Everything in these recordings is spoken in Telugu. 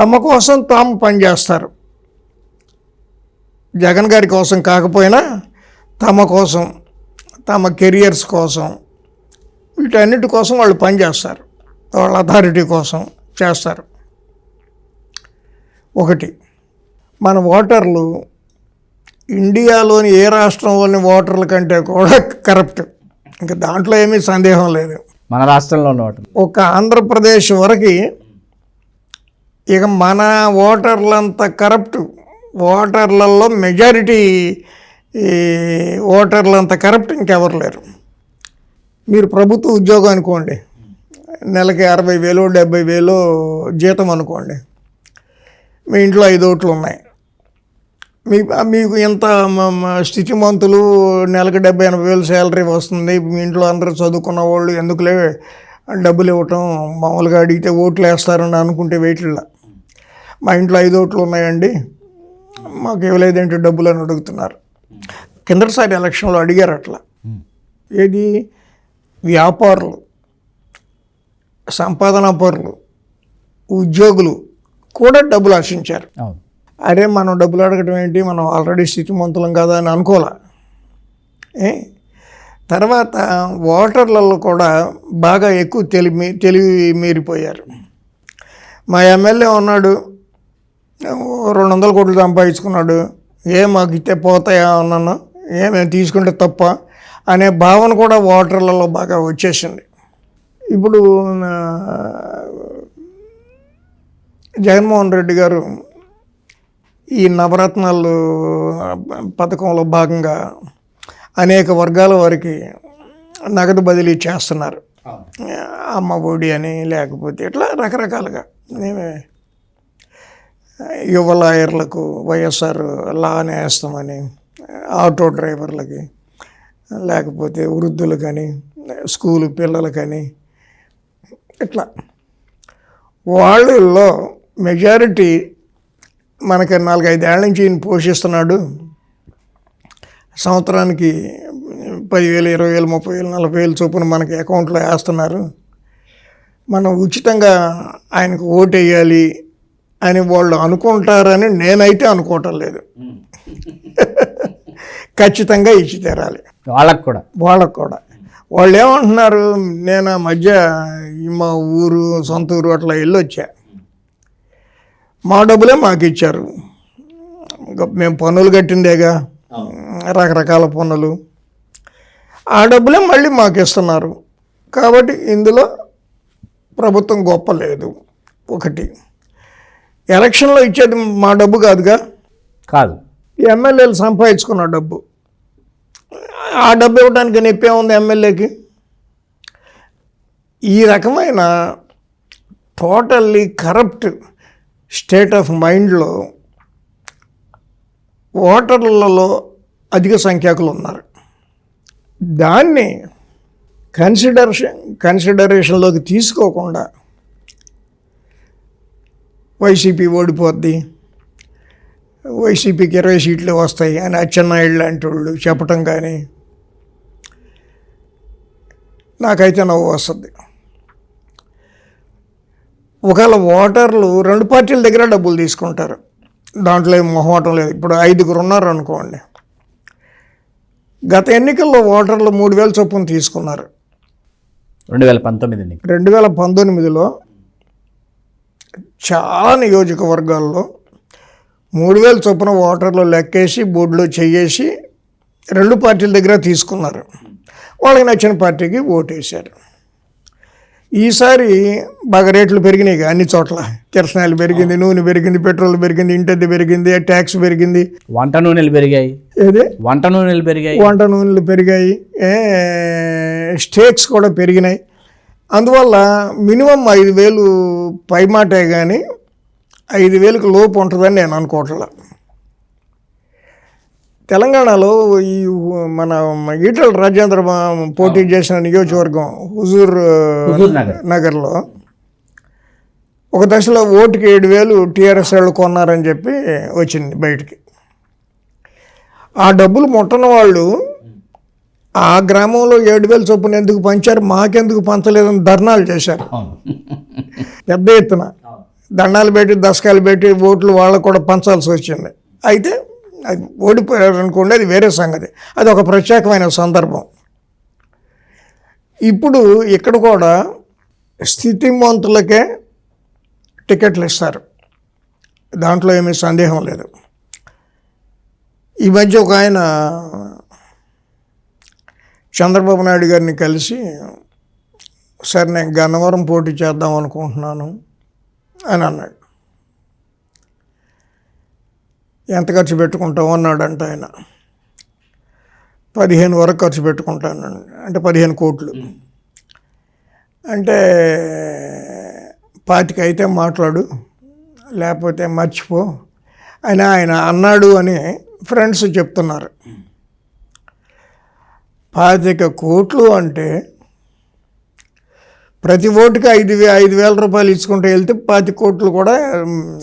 తమ కోసం తాము పనిచేస్తారు. జగన్ గారి కోసం కాకపోయినా తమ కోసం తమ కెరియర్స్ కోసం వీటన్నిటి కోసం వాళ్ళు పనిచేస్తారు. వాళ్ళ అథారిటీ కోసం చేస్తారు. ఒకటి మన ఓటర్లు ఇండియాలోని ఏ రాష్ట్రంలోని ఓటర్ల కంటే కూడా కరప్ట్. ఇంకా దాంట్లో ఏమీ సందేహం లేదు. మన రాష్ట్రంలో ఒక ఆంధ్రప్రదేశ్ వరకు ఇక మన ఓటర్లంత కరప్ట్. ఓటర్లలో మెజారిటీ ఈ ఓటర్లంత కరప్ట్ ఇంకెవరు లేరు. మీరు ప్రభుత్వ ఉద్యోగం అనుకోండి నెలకి అరవై వేలు డెబ్బై వేలు జీతం అనుకోండి మీ ఇంట్లో ఐదు ఓట్లు ఉన్నాయి. మీ మీకు ఎంత మ- మ- స్థితిమంతులు నెలకు డెబ్బై ఎనభై వేలు శాలరీ వస్తుంది మీ ఇంట్లో అందరూ చదువుకున్న వాళ్ళు ఎందుకులే డబ్బులు ఇవ్వటం మామూలుగా అడిగితే ఓట్లు వేస్తారని అనుకుంటే వెయిట్లా. మా ఇంట్లో ఐదు ఓట్లు ఉన్నాయండి. మాకు ఇవ్వలేదేంటి డబ్బులు అని అడుగుతున్నారు. కిందటిసారి ఎలక్షన్లో అడిగారు అట్లా. ఏది? వ్యాపారులు సంపాదన పరులు ఉద్యోగులు కూడా డబ్బులు ఆశించారు. అరే మనం డబ్బులు అడగటం ఏంటి? మనం ఆల్రెడీ స్థితిమంతులం కదా అని అనుకోలే ఏ? తర్వాత ఓటర్లలో కూడా బాగా ఎక్కువ తెలివి తెలివి మీరిపోయారు. మా ఎమ్మెల్యే ఉన్నాడు రెండు వందల కోట్లు సంపాదించుకున్నాడు. ఏ మాకు ఇస్తే పోతాయా అన్నాను? ఏ మేము తీసుకుంటే తప్ప అనే భావన కూడా ఓటర్లలో బాగా వచ్చేసింది. ఇప్పుడు జగన్మోహన్ రెడ్డి గారు ఈ నవరత్నాలు పథకంలో భాగంగా అనేక వర్గాల వారికి నగదు బదిలీ చేస్తున్నారు. అమ్మ ఒడి అని లేకపోతే ఇట్లా రకరకాలుగా. యువ లాయర్లకు వైఎస్ఆర్ లా నేస్తామని ఆటో డ్రైవర్లకి లేకపోతే వృద్ధులకని స్కూల్ పిల్లలకని ఇట్లా. వాళ్ళల్లో మెజారిటీ మనకి నాలుగైదేళ్ళ నుంచి ఈయన పోషిస్తున్నాడు. సంవత్సరానికి పదివేలు ఇరవై వేలు ముప్పై వేలు నలభై వేలు చొప్పున మనకి అకౌంట్లో వేస్తున్నారు. మనం ఉచితంగా ఆయనకు ఓటు వేయాలి అని వాళ్ళు అనుకుంటారని నేనైతే అనుకోవటం లేదు. ఖచ్చితంగా ఇచ్చి తీరాలి. వాళ్ళకు కూడా. వాళ్ళకు కూడా. వాళ్ళు ఏమంటున్నారు నేను ఆ మధ్య మా ఊరు సొంత ఊరు అట్లా వెళ్ళొచ్చా. మా డబ్బులే మాకు ఇచ్చారు. మేము పన్నులు కట్టిందేగా రకరకాల పన్నులు. ఆ డబ్బులే మళ్ళీ మాకు ఇస్తున్నారు. కాబట్టి ఇందులో ప్రభుత్వం గొప్ప లేదు. ఒకటి. ఎలక్షన్లో ఇచ్చేది మా డబ్బు కాదుగా? కాదు. ఎమ్మెల్యేలు సంపాదించుకున్న డబ్బు. ఆ డబ్బు ఇవ్వడానికి నొప్పే ఉంది ఎమ్మెల్యేకి? ఈ రకమైన టోటల్లీ కరప్ట్ స్టేట్ ఆఫ్ మైండ్లో ఓటర్లలో అధిక సంఖ్యాకులు ఉన్నారు. దాన్ని కన్సిడరేషన్ కన్సిడరేషన్లోకి తీసుకోకుండా వైసీపీ ఓడిపోద్ది. వైసీపీకి ఇరవై సీట్లు వస్తాయి అని అచ్చెన్నాయుడు లాంటి వాళ్ళు చెప్పటం కానీ నాకైతే నవ్వు వస్తుంది. ఒకవేళ ఓటర్లు రెండు పార్టీల దగ్గర డబ్బులు తీసుకుంటారు. దాంట్లో ఏం మొహమాటం లేదు. ఇప్పుడు ఐదుగురు ఉన్నారు అనుకోండి. గత ఎన్నికల్లో ఓటర్లు మూడు వేల చొప్పున తీసుకున్నారు. రెండు వేల పంతొమ్మిది రెండు వేల పంతొమ్మిదిలో చాలా నియోజకవర్గాల్లో మూడు వేల చొప్పున ఓటర్లు లెక్కేసి బోర్డులో చెయ్యేసి రెండు పార్టీల దగ్గర తీసుకున్నారు. వాళ్ళకి నచ్చిన పార్టీకి ఓటేశారు. ఈసారి బాగా రేట్లు పెరిగినాయి అన్ని చోట్ల. కిరసనాయలు పెరిగింది నూనె పెరిగింది పెట్రోల్ పెరిగింది ఇంటద్ది పెరిగింది ట్యాక్స్ పెరిగింది. వంట నూనెలు పెరిగాయి. ఏది? వంట నూనెలు పెరిగాయి. వంట నూనెలు పెరిగాయి. స్టేక్స్ కూడా పెరిగినాయి. అందువల్ల మినిమం ఐదు వేలు పైమాటే కానీ ఐదు వేలకు లోపు ఉంటుందని నేను అనుకోవట్లా. తెలంగాణలో ఈ మన ఈటల రాజేంద్ర పోటీ చేసిన నియోజకవర్గం హుజూర్ హుజూర్ నగర్. నగర్లో ఒక దశలో ఓటుకి ఏడు వేలు టీఆర్ఎస్ వాళ్ళు కొన్నారని చెప్పి వచ్చింది బయటికి. ఆ డబ్బులు ముట్టని వాళ్ళు ఆ గ్రామంలో ఏడు వేలు చొప్పున ఎందుకు పంచారు? మాకెందుకు పంచలేదని ధర్నాలు చేశారు. పెద్ద ఎత్తున. దండాలు పెట్టి దశకాలు పెట్టి ఓట్లు వాళ్ళకు కూడా పంచాల్సి వచ్చింది. అయితే అది ఓడిపోయారు అనుకోండి అది వేరే సంగతి. అది ఒక ప్రత్యేకమైన సందర్భం. ఇప్పుడు ఇక్కడ కూడా స్థితిమంతులకే టికెట్లు ఇస్తారు. దాంట్లో ఏమీ సందేహం లేదు. ఈ మధ్య ఒక ఆయన చంద్రబాబు నాయుడు గారిని కలిసి సార్ నేను గన్నవరం పోటీ చేద్దాం అనుకుంటున్నాను అని అన్నాడు. ఎంత ఖర్చు పెట్టుకుంటావు? అన్నాడంట ఆయన. పదిహేను వరకు ఖర్చు పెట్టుకుంటాను అంటే పదిహేను కోట్లు. అంటే పాతిక అయితే మాట్లాడు లేకపోతే మర్చిపో అని ఆయన అన్నాడు అని ఫ్రెండ్స్ చెప్తున్నారు. పాతిక కోట్లు అంటే ప్రతి ఓటుకి ఐదు వే ఐదు వేల రూపాయలు ఇచ్చుకుంటూ వెళ్తే పాతి కోట్లు కూడా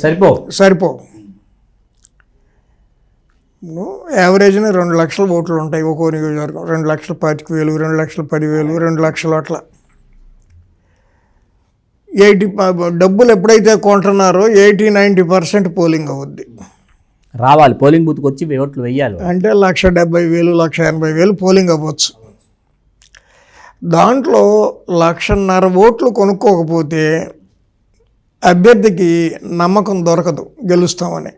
సరిపో సరిపోవు. యావరేజ్న రెండు లక్షల ఓట్లు ఉంటాయి ఒక్కో నియోజకవర్గం. రెండు లక్షల పాతిక వేలు రెండు లక్షల పదివేలు రెండు లక్షలు అట్లా. ఎయిటీ డబ్బులు ఎప్పుడైతే కొంటున్నారో ఎయిటీ నైంటీ పర్సెంట్ పోలింగ్ అవుద్ది. రావాలి. పోలింగ్ బూత్కి వచ్చి ఓట్లు వెయ్యాలి అంటే లక్ష డెబ్బై వేలు లక్ష ఎనభై వేలు పోలింగ్ అవ్వచ్చు. దాంట్లో లక్షన్నర ఓట్లు కొనుక్కోకపోతే అభ్యర్థికి నమ్మకం దొరకదు గెలుస్తామని.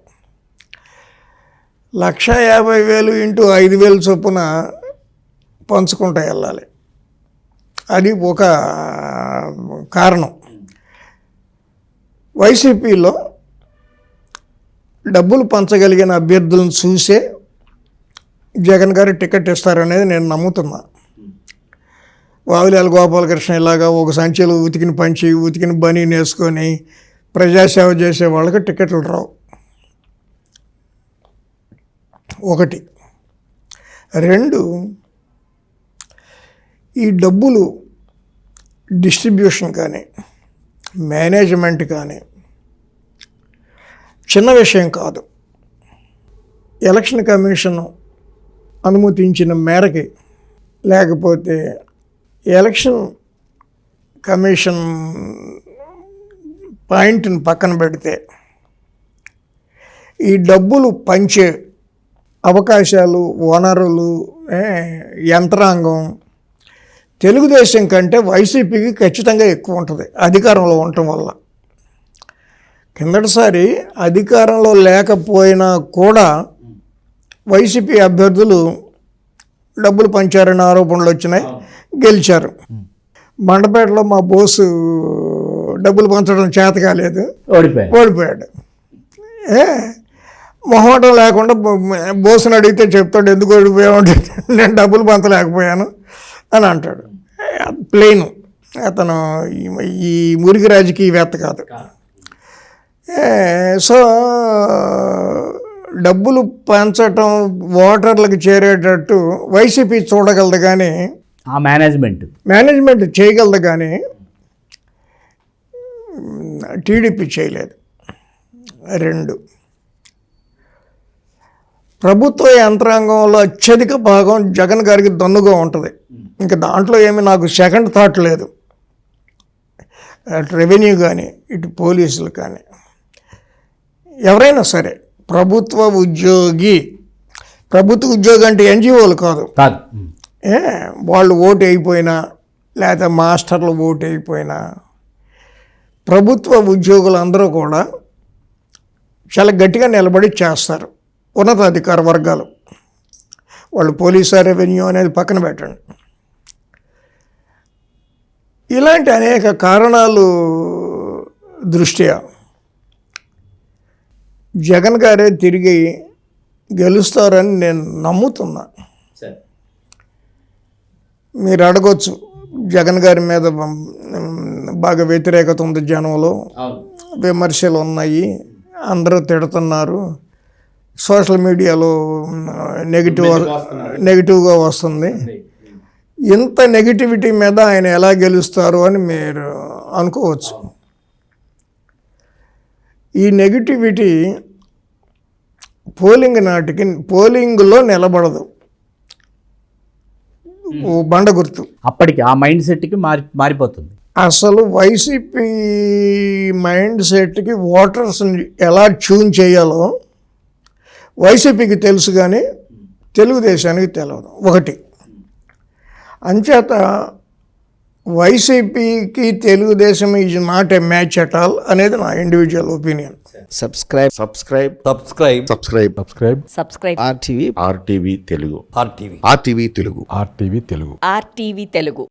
లక్ష యాభై వేలు ఇంటూ ఐదు వేలు చొప్పున పంచుకుంటూ వెళ్ళాలి. అది ఒక కారణం. వైసీపీలో డబ్బులు పంచగలిగిన అభ్యర్థులను చూసే జగన్ గారు టికెట్ ఇస్తారనేది నేను నమ్ముతున్నా. వావిలాల గోపాలకృష్ణ ఇలాగా ఒక సంచిలో ఉతికిన పంచి ఉతికిన బనీ వేసుకొని ప్రజాసేవ చేసే వాళ్ళకి టికెట్లు రావు. ఒకటి. రెండు ఈ డబ్బులు డిస్ట్రిబ్యూషన్ కానీ మేనేజ్మెంట్ కానీ చిన్న విషయం కాదు. ఎలక్షన్ కమిషన్ అనుమతించిన మేరకి లేకపోతే ఎలక్షన్ కమిషన్ పాయింట్ని పక్కన పెడితే ఈ డబ్బులు పంచే అవకాశాలు వనరులు యంత్రాంగం తెలుగుదేశం కంటే వైసీపీకి ఖచ్చితంగా ఎక్కువ ఉంటుంది అధికారంలో ఉండటం వల్ల. కిందటిసారి అధికారంలో లేకపోయినా కూడా వైసీపీ అభ్యర్థులు డబ్బులు పంచారనే ఆరోపణలు వచ్చినాయి గెలిచారు. మండపేటలో మా బోసు డబ్బులు పంచడం చేత కాలేదు. ఓడిపోయాడు. ఏ మొహమాటం లేకుండా బోసుని అడిగితే చెప్తాడు ఎందుకు ఓడిపోయామంటే నేను డబ్బులు పంచలేకపోయాను అని అంటాడు. ప్లెయిన్. అతను ఈ- మురికి రాజకీయవేత్త కాదు. సో డబ్బులు పంచటం ఓటర్లకు చేరేటట్టు వైసీపీ చూడగలదు కానీ ఆ మేనేజ్మెంట్. మేనేజ్మెంట్ చేయగలదు కానీ టీడీపీ చేయలేదు. రెండు. ప్రభుత్వ యంత్రాంగంలో అత్యధిక భాగం జగన్ గారికి దన్నుగా ఉంటుంది. ఇంకా దాంట్లో ఏమి నాకు సెకండ్ థాట్ లేదు. రెవెన్యూ కానీ ఇటు పోలీసులు కానీ. ఎవరైనా సరే ప్రభుత్వ ఉద్యోగి ప్రభుత్వ ఉద్యోగి అంటే ఎన్జిఓలు కాదు. కాదు. ఏ వాళ్ళు ఓటు అయిపోయినా లేకపోతే మాస్టర్లు ఓటు అయిపోయినా ప్రభుత్వ ఉద్యోగులందరూ కూడా చాలా గట్టిగా నిలబడి చేస్తారు. ఉన్నతాధికార వర్గాలు. వాళ్ళు పోలీసు రెవెన్యూ అనేది పక్కన పెట్టండి. ఇలాంటి అనేక కారణాలు దృష్ట్యా జగన్ గారే తిరిగి గెలుస్తారని నేను నమ్ముతున్నా. మీరు అడగొచ్చు. జగన్ గారి మీద బాగా వ్యతిరేకత ఉంది జనంలో. విమర్శలు ఉన్నాయి. అందరూ తిడుతున్నారు. సోషల్ మీడియాలో నెగిటివ్ నెగిటివ్గా వస్తుంది. ఇంత నెగిటివిటీ మీద ఆయన ఎలా గెలుస్తారు అని మీరు అనుకోవచ్చు. ఈ నెగిటివిటీ పోలింగ్ నాటికి పోలింగ్లో నిలబడదు. బండ గుర్తు. అప్పటికి ఆ మైండ్ సెట్కి మారి మారిపోతుంది. అసలు వైసీపీ మైండ్ సెట్కి ఓటర్స్ని ఎలా ట్యూన్ చేయాలో వైసీపీకి తెలుసు కానీ తెలుగుదేశానికి తెలియదు ఒకటి. అంచేత వైసీపీకి Telugu Desam is not a match at all అనేది నా individual opinion subscribe subscribe subscribe subscribe subscribe subscribe RTV RTV Telugu RTV RTV Telugu RTV Telugu RTV Telugu